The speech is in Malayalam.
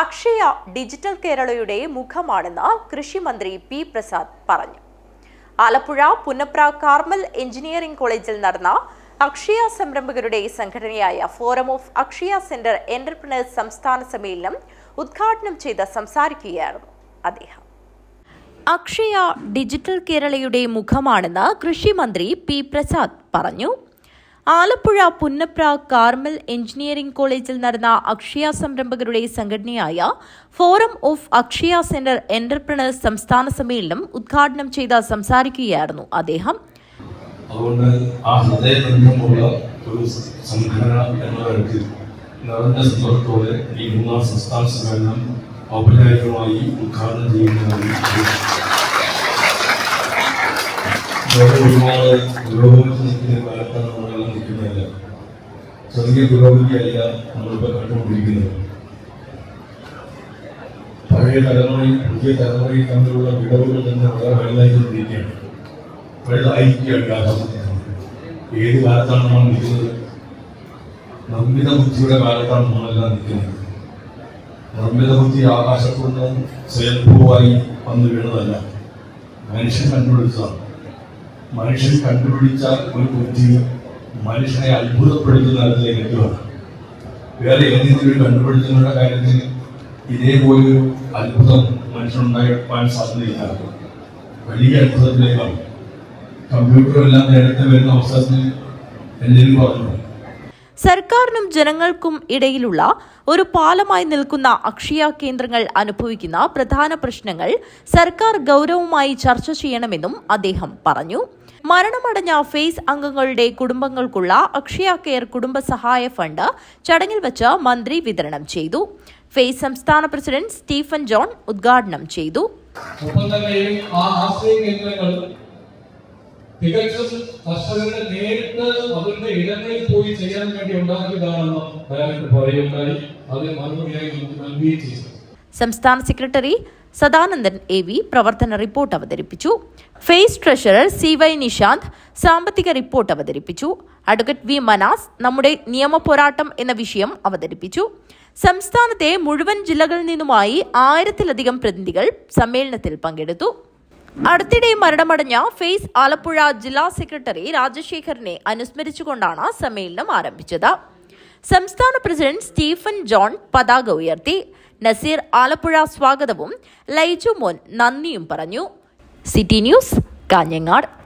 അക്ഷയ ഡിജിറ്റൽ കേരളയുടെ മുഖമാണെന്ന് കൃഷിമന്ത്രി പി പ്രസാദ് പറഞ്ഞു. ആലപ്പുഴ പുന്നപ്ര കാർമൽ എഞ്ചിനീയറിംഗ് കോളേജിൽ നടന്ന അക്ഷയ സംരംഭകരുടെ സംഘടനയായ forum of Akshaya centre entrepreneurs സംസ്ഥാന സമ്മേളനം ഉദ്ഘാടനം ചെയ്ത് സംസാരിക്കുകയായിരുന്നു അദ്ദേഹം. അക്ഷയ ഡിജിറ്റൽ കേരളയുടെ മുഖമാണെന്ന് കൃഷിമന്ത്രി പി പ്രസാദ് പറഞ്ഞു. ആലപ്പുഴ പുന്നപ്ര കാർമൽ എഞ്ചിനീയറിംഗ് കോളേജിൽ നടന്ന അക്ഷയ സംരംഭകരുടെ സംഘടനയായ forum of Akshaya centre entrepreneurs സംസ്ഥാന സമ്മേളനം ഉദ്ഘാടനം ചെയ്ത് സംസാരിക്കുകയായിരുന്നു അദ്ദേഹം. അതുകൊണ്ട് ആ ഒരു ഈ മൂന്നാം സംസ്ഥാന സമ്മേളനം ഔപചാരികമായി ഉദ്ഘാടനം ചെയ്യുന്നതായി ലോകം ഒരുപാട് പുരോഗമിച്ച് ചെറിയ പുരോഗതിയല്ല നമ്മളിപ്പോൾ കണ്ടുകൊണ്ടിരിക്കുന്നത്. പഴയ തലമുറയും പുതിയ തലമുറയും തമ്മിലുള്ള വിടവുകൾ തന്നെ വളരെ വലുതായിക്കൊണ്ടിരിക്കുകയാണ്. വലുതായിരിക്കുകയാണ് ഏത് കാലത്താണ് നമ്മൾ നിൽക്കുന്നത്? നിർമ്മിത ബുദ്ധിയുടെ കാലത്താണ് നമ്മളെല്ലാം നിൽക്കുന്നത്. നിർമ്മിത ബുദ്ധി ആകാശത്തുനിന്ന് സ്വയംഭൂവായി വന്നു വീണതല്ല. മനുഷ്യൻ കണ്ടുപിടിച്ചതാണ്. മനുഷ്യൻ കണ്ടുപിടിച്ച ഒരു ബുദ്ധി മനുഷ്യനെ അത്ഭുതപ്പെടുത്തുന്ന തരത്തിലേക്ക് എത്തുകയാണ് വേറെ ഏതെങ്കിലും കണ്ടുപിടുത്തങ്ങളുടെ കാര്യത്തിൽ ഇതേപോലൊരു അത്ഭുതം മനുഷ്യനുണ്ടാക്കാൻ സാധ്യതയില്ല. വലിയ അത്ഭുതത്തിലേക്കാണ്. കമ്പ്യൂട്ടറെല്ലാം നേരത്തെ വരുന്ന അവസരത്തിൽ എന്തെങ്കിലും പറഞ്ഞു? സർക്കാരിനും ജനങ്ങൾക്കും ഇടയിലുള്ള ഒരു പാലമായി നിൽക്കുന്ന അക്ഷയ കേന്ദ്രങ്ങൾ അനുഭവിക്കുന്ന പ്രധാന പ്രശ്നങ്ങൾ സർക്കാർ ഗൗരവമായി ചർച്ച ചെയ്യണമെന്നും അദ്ദേഹം പറഞ്ഞു. മരണമടഞ്ഞ ഫേസ് അംഗങ്ങളുടെ കുടുംബങ്ങൾക്കുള്ള അക്ഷയ കെയർ കുടുംബ സഹായ ഫണ്ട് ചടങ്ങിൽ വച്ച് മന്ത്രി വിതരണം ചെയ്തു. ഫേസ് സംസ്ഥാന പ്രസിഡന്റ് സ്റ്റീഫൻ ജോൺ ഉദ്ഘാടനം ചെയ്തു. തികച്ചും കർഷകരുടെ നേരിട്ട് അവരുടെ ഇടങ്ങളിൽ പോയി ചെയ്യാൻ വേണ്ടി ഉണ്ടാക്കിയതാണെന്ന് പറയുകയുണ്ടായി അതിന് മറുപടിയായി നമുക്ക് നൽകുകയും ചെയ്തു സംസ്ഥാന സെക്രട്ടറി സദാനന്ദൻ എ വി പ്രവർത്തന റിപ്പോർട്ട് അവതരിപ്പിച്ചു. ഫേസ് ട്രഷറർ സി വൈ നിഷാന്ത് സാമ്പത്തിക റിപ്പോർട്ട് അവതരിപ്പിച്ചു. അഡ്വക്കേറ്റ് വി മനാസ് നമ്മുടെ നിയമ പോരാട്ടം എന്ന വിഷയം അവതരിപ്പിച്ചു. സംസ്ഥാനത്തെ മുഴുവൻ ജില്ലകളിൽ നിന്നുമായി ആയിരത്തിലധികം പ്രതിനിധികൾ സമ്മേളനത്തിൽ പങ്കെടുത്തു. അടുത്തിടെ മരണമടഞ്ഞ ഫേസ് ആലപ്പുഴ ജില്ലാ സെക്രട്ടറി രാജശേഖരനെ അനുസ്മരിച്ചുകൊണ്ടാണ് സമ്മേളനം ആരംഭിച്ചത്. സംസ്ഥാന പ്രസിഡന്റ് സ്റ്റീഫൻ ജോൺ പതാക ഉയർത്തി. നസീർ ആലപ്പുഴ സ്വാഗതവും ലൈജു മോൻ നന്ദിയും പറഞ്ഞു. City news Kanhangad.